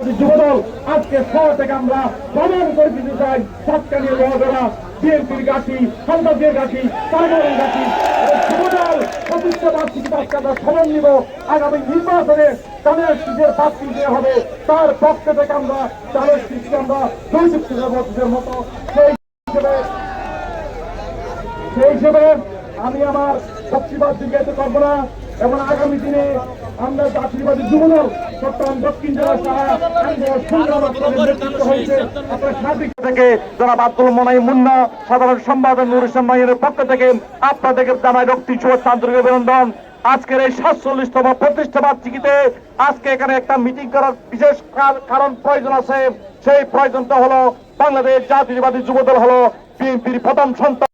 যুবদল, আজকে শহর থেকে আমরা প্রমাণ করে দিতে চাই সাতকালীয় মহোদরা বিএনপির গাছি সন্তাসের গাছি তারপরের গাছি যুবদল চতুর্থ বার্ষিকী আমরা স্মরণ নিব। আগামী নির্বাচনে তাদের নিজের প্রার্থী যে হবে, তার পক্ষ থেকে আমরা তাদের সৃষ্টি আমরা যৌতুক শিক্ষাবর্তীদের মতো। সেই হিসেবে সেই হিসেবে আমি আমার শক্তিবাদ জিজ্ঞাসা করব না, এবং আগামী দিনে আমরা জাতীয়বাদী যুবদল, চট্টগ্রাম দক্ষিণ জেলা সারা আন্দোলন সংগ্রাম আপনাদের নেতৃত্ব হয়েছে থেকে জনাব আব্দুল মনাই মুন্না, সাধারণ সম্পাদক নুর পক্ষ থেকে আপনাদেরকে জানাই রক্তি, শুভেচ্ছা, আন্তরিক অভিনন্দন। আজকের এই সাতচল্লিশতম প্রতিষ্ঠা বার্ষিকীতে আজকে এখানে একটা মিটিং করার বিশেষ কার- কারণ প্রয়োজন আছে। সেই প্রয়োজনটা হলো বাংলাদেশ জাতীয়বাদী যুবদল হলো বিএনপির প্রথম সন্তান।